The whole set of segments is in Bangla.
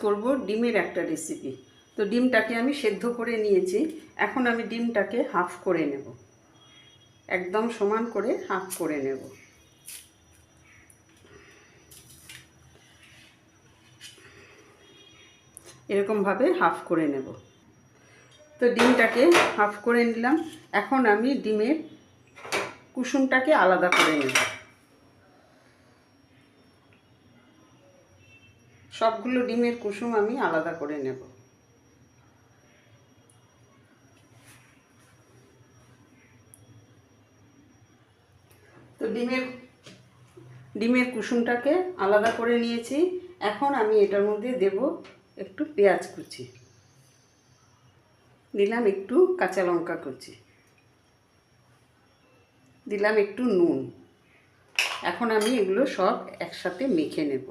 করব ডিমের একটা রেসিপি তো ডিমটাকে আমি সেদ্ধ করে নিয়েছি। এখন আমি ডিমটাকে হাফ করে নেব। একদম সমান করে হাফ করে নেব। এরকমভাবে হাফ করে নেব। তো ডিমটাকে হাফ করে নিলাম। এখন আমি ডিমের কুসুমটাকে আলাদা করে নেব। সবগুলো ডিমের কুসুম আমি আলাদা করে নেব। তো ডিমের ডিমের কুসুমটাকে আলাদা করে নিয়েছি। এখন আমি এটার মধ্যে দেব একটু পেঁয়াজ কুচি। দিলাম একটু কাঁচা লঙ্কা কুচি। দিলাম একটু নুন। এখন আমি এগুলো সব একসাথে মেখে নেব।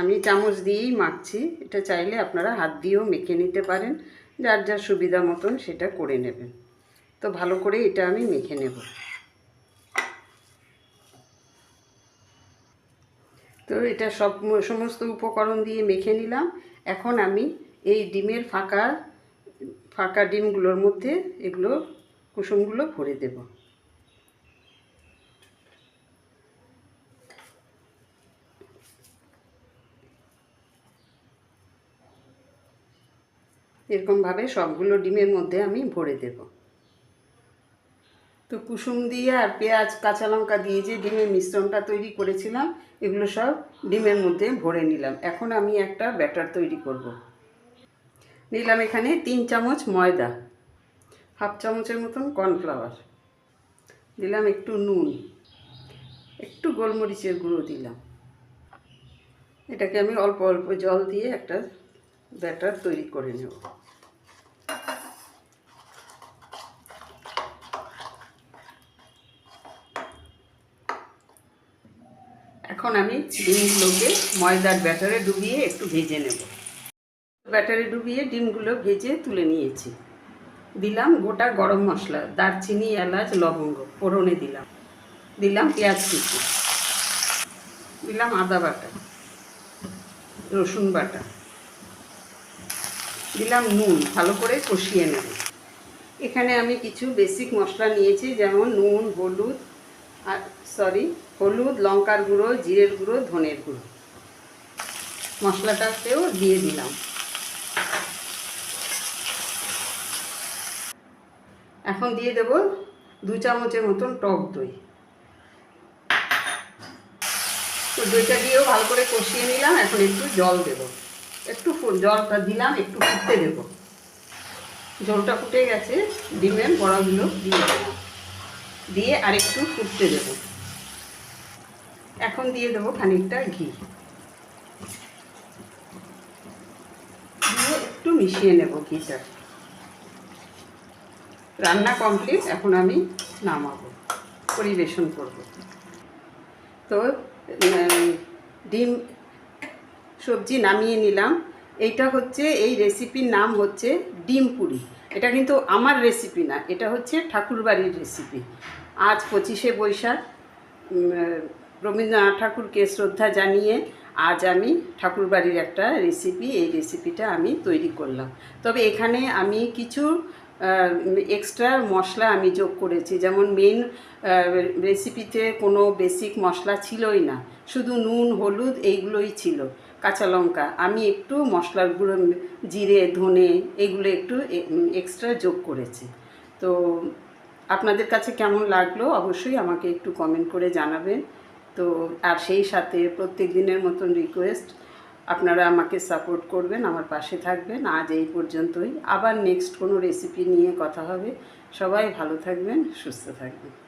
আমি চামচ দিয়েই মাখছি। এটা চাইলে আপনারা হাত দিয়েও মেখে নিতে পারেন। যার যার সুবিধা মতন সেটা করে নেবেন। তো ভালো করে এটা আমি মেখে নেব। তো এটা সব সমস্ত উপকরণ দিয়ে মেখে নিলাম। এখন আমি এই ডিমের ফাঁকা ফাঁকা ডিমগুলোর মধ্যে এগুলো কুসুমগুলো ভরে দেব। এরকমভাবে সবগুলো ডিমের মধ্যে আমি ভরে দেব। তো কুসুম দিয়ে আর পেঁয়াজ, কাঁচা লঙ্কা দিয়ে যে ডিমের মিশ্রণটা তৈরি করেছিলাম, এগুলো সব ডিমের মধ্যে ভরে নিলাম। এখন আমি একটা ব্যাটার তৈরি করব। নিলাম এখানে তিন চামচ ময়দা, হাফ চামচের মতন কর্নফ্লাওয়ার। দিলাম একটু নুন, একটু গোলমরিচের গুঁড়ো দিলাম। এটাকে আমি অল্প অল্প জল দিয়ে একটা ব্যাটার তৈরি করে নেব। এখন আমি ডিমগুলোকে ময়দার ব্যাটারে ডুবিয়ে একটু ভেজে নেব। ব্যাটারে ডুবিয়ে ডিমগুলো ভেজে তুলে নিয়েছি। দিলাম গোটা গরম মশলা, দারচিনি, এলাচ, লবঙ্গ, ফোড়নে দিলাম। দিলাম পেঁয়াজ কুচি। দিলাম আদা বাটা, রসুন বাটা। দিলাম নুন, ভালো করে কষিয়ে নেব। এখানে আমি কিছু বেসিক মশলা নিয়েছি, যেমন নুন, হলুদ, আর সরি হলুদ, লঙ্কার গুঁড়ো, জিরের গুঁড়ো, ধনের গুঁড়ো। মশলাটাতেও দিয়ে দিলাম। এখন দিয়ে দেব দু চামচের মতন টক দই। তো দইটা দিয়েও ভালো করে কষিয়ে নিলাম, এখন একটু জল দেব। জলটা দিলাম, একটু ফুটতে দেব। জলটা ফুটে গেছে ডিমের বড়াগুলো দিয়ে দেবো। দিয়ে আরেকটু ফুটতে দেব। এখন দিয়ে দেবো খানিকটা ঘি। দিয়ে একটু মিশিয়ে নেব ঘিটা। রান্না কমপ্লিট, এখন আমি নামাবো, পরিবেশন করব। তো ডিম, সবজি নামিয়ে নিলাম। এইটা হচ্ছে, এই রেসিপির নাম হচ্ছে ডিম পুরি। এটা কিন্তু আমার রেসিপি না, এটা হচ্ছে ঠাকুরবাড়ির রেসিপি আজ পঁচিশে বৈশাখ রবীন্দ্রনাথ ঠাকুরকে শ্রদ্ধা জানিয়ে আজ আমি ঠাকুরবাড়ির একটা রেসিপি এই রেসিপিটা আমি তৈরি করলাম। তবে এখানে আমি কিছু এক্সট্রা মশলা আমি যোগ করেছি। যেমন মেন রেসিপিতে কোনো বেসিক মশলা ছিলই না। শুধু নুন, হলুদ এইগুলোই ছিল, কাঁচা লঙ্কা। আমি একটু মশলার গুঁড়ো জিরে, ধনে এগুলো একটু এক্সট্রা যোগ করেছি। তো আপনাদের কাছে কেমন লাগল অবশ্যই আমাকে একটু কমেন্ট করে জানাবেন। তো আর সেই সাথে প্রত্যেক দিনের মতন রিকোয়েস্ট আপনারা আমাকে সাপোর্ট করবেন, আমার পাশে থাকবেন। আজ এই পর্যন্তই। আবার নেক্সট কোনো রেসিপি নিয়ে কথা হবে। সবাই ভালো থাকবেন, সুস্থ থাকবেন।